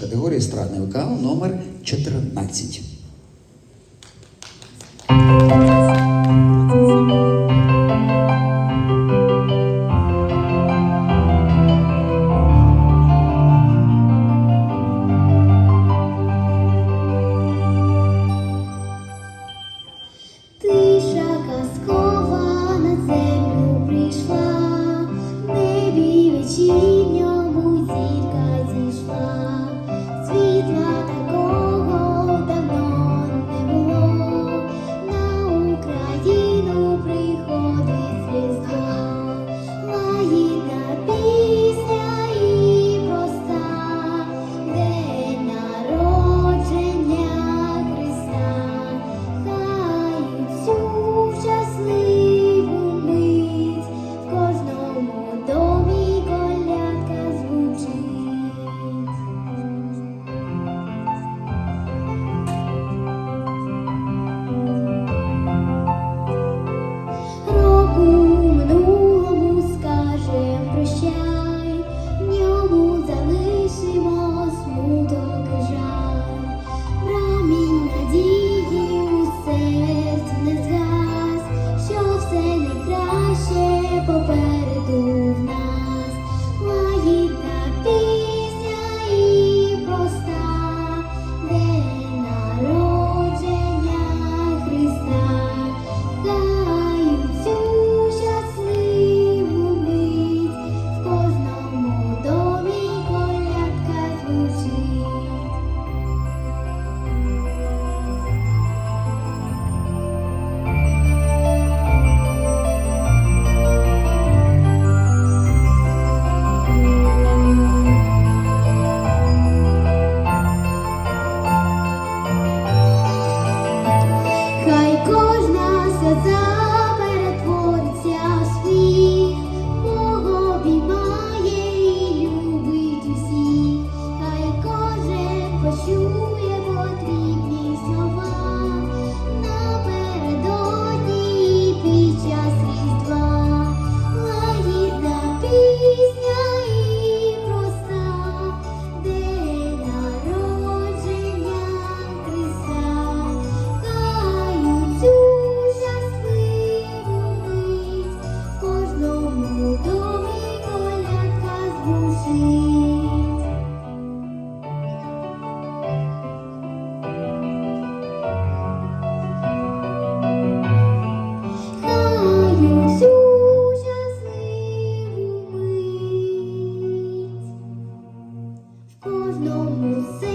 категорія естрадний вокал номер 14. push you os nomes.